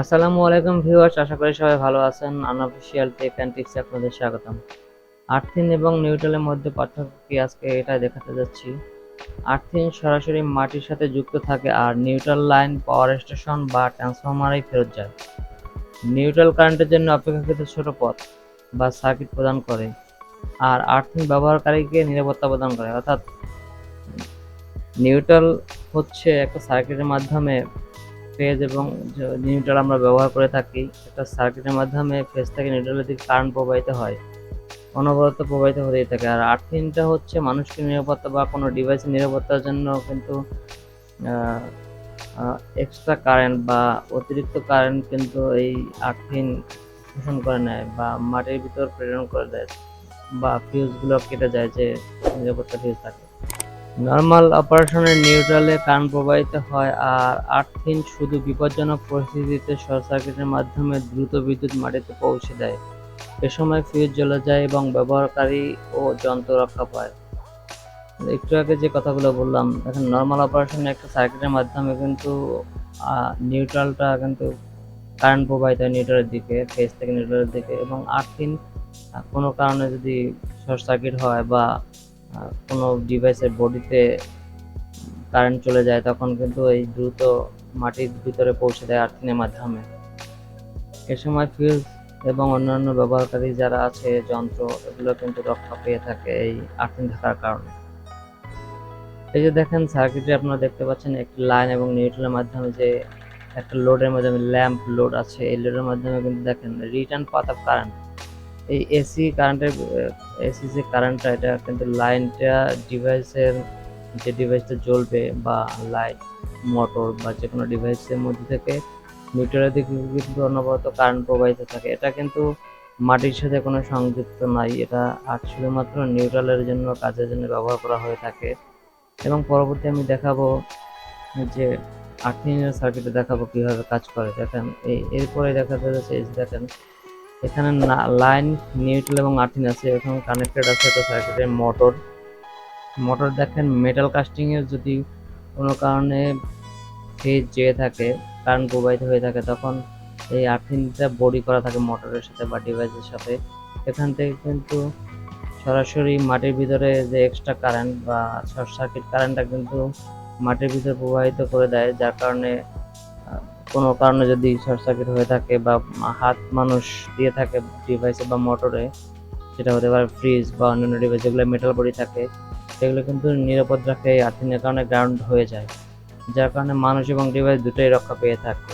আসসালামু আলাইকুম ভিউয়ার্স, আশা করি সবাই ভালো আছেন। আনঅফিসিয়াল টেক অ্যান্ড টিপসে আপনাদের স্বাগতম। আর্থিন এবং নিউট্রালের মধ্যে পার্থক্য কি আজকে এটা দেখাতে যাচ্ছি। আর্থিন সরাসরি মাটির সাথে যুক্ত থাকে আর নিউট্রাল লাইন পাওয়ার স্টেশন বা ট্রান্সফরমারেই ফেরত যায়। নিউট্রাল কারেন্টের জন্য অপেক্ষাকৃত ছোট পথ বা সার্কিট প্রদান করে আর আর্থিন ব্যবহারকারীকে নিরাপত্তা প্রদান করে। অর্থাৎ নিউট্রাল হচ্ছে একটা সার্কিটের মাধ্যমে ফেজ এবং নিউট্রাল আমরা ব্যবহার করে থাকি একটা সার্কিটের মাধ্যমে ফেজ থেকে নিউট্রালের দিকে কারেন্ট প্রবাহিত হয়। অনবরত প্রবাহিত হতেই থাকে। আর আর্থিনটা হচ্ছে মানুষকে নিরাপত্তা বা কোনো ডিভাইসের নিরাপত্তার জন্য কিন্তু এক্সট্রা কারেন্ট বা অতিরিক্ত কারেন্ট কিন্তু এই আর্থিন শোষণ করে নেয় বা মাটির ভিতর প্রেরণ করে দেয় বা ফিউজগুলো কেটে যায় যে নিরাপত্তা ফিউজ থাকে। নর্মাল অপারেশনের নিউট্রালে কারেন্ট প্রবাহিত হয় আর আর্থিন শুধু বিপজ্জনক পরিস্থিতিতে শর্ট সার্কিটের মাধ্যমে দ্রুত বিদ্যুৎ মাটিতে পৌঁছে দেয়। এ সময় ফিউজ জ্বলে যায় এবং ব্যবহারকারী ও যন্ত্র রক্ষা পায়। একটু আগে যে কথাগুলো বললাম এখন নর্মাল অপারেশনে একটা সার্কিটের মাধ্যমে কিন্তু নিউট্রালটা কিন্তু কারেন্ট প্রবাহিত হয় নিউট্রালের দিকে ফেস থেকে নিউট্রালের দিকে এবং আর্থিন কোনো কারণে যদি শর্ট সার্কিট হয় বা কোনো ডিভাইসের বডিতে কারেন্ট চলে যায়, তখন কিন্তু এই দ্রুত মাটির ভিতরে পৌঁছে দেয় আর্থিনের মাধ্যমে। এ সময় ফিউজ এবং অন্যান্য ব্যবহারকারী যারা আছে, যন্ত্র, এগুলো কিন্তু রক্ষা পেয়ে থাকে এই আর্থিন থাকার কারণে। এই যে দেখেন সার্কিটে আপনারা দেখতে পাচ্ছেন, একটি লাইন এবং নিউট্রালের মাধ্যমে যে একটা লোডের মাধ্যমে ল্যাম্প লোড আছে, এই লোডের মাধ্যমে কিন্তু দেখেন রিটার্ন পাথ অফ কারেন্ট এই এসি কারেন্টের এসি যে কারেন্টটা এটা কিন্তু লাইনটা ডিভাইসের যে ডিভাইসটা জ্বলবে বা লাইট মোটর বা যে কোনো ডিভাইসের মধ্যে থেকে নিউট্রালের দিকে কিন্তু অনবরত কারেন্ট প্রবাহিত থাকে। এটা কিন্তু মাটির সাথে কোনো সংযুক্ত নাই। এটা আর শুধুমাত্র নিউট্রালের জন্য, কাজের জন্য ব্যবহার করা হয়ে থাকে। এবং পরবর্তী আমি দেখাবো যে আর্থিনের সার্কিটে দেখাবো কীভাবে কাজ করে। দেখেন, এই, এরপরে দেখাতে যাচ্ছে দেখেন এখানে লাইন, নিউট্রাল এবং আর্থিন আছে এখানে কানেক্টেড আছে, তো সার্কিটের মোটর। মোটর দেখেন মেটাল কাস্টিং এর যদি কোনো কারণে ফেজ যেয়ে থাকে কারেন্ট প্রবাহিত হয়ে থাকে, তখন এই আর্থিনটা বডি করা থাকে মোটরের সাথে বা ডিভাইসের সাথে। এখান থেকে কিন্তু সরাসরি মাটির ভিতরে যে এক্সট্রা কারেন্ট বা শর্ট সার্কিট কারেন্টটা কিন্তু মাটির ভিতরে প্রবাহিত করে দেয়, যার কারণে কোনো কারণে যদি শর্ট সার্কিট হয়ে থাকে বা হাত মানুষ দিয়ে থাকে ডিভাইসে বা মোটরে সেটা হতে পারে ফ্রিজ বা অন্যান্য ডিভাইস যেগুলো মেটাল বডি থাকে, সেগুলো কিন্তু নিরাপদ রাখে আর্থিনের কারণে গ্রাউন্ড হয়ে যায়। যার কারণে মানুষ এবং ডিভাইস দুটোই রক্ষা পেয়ে থাকে।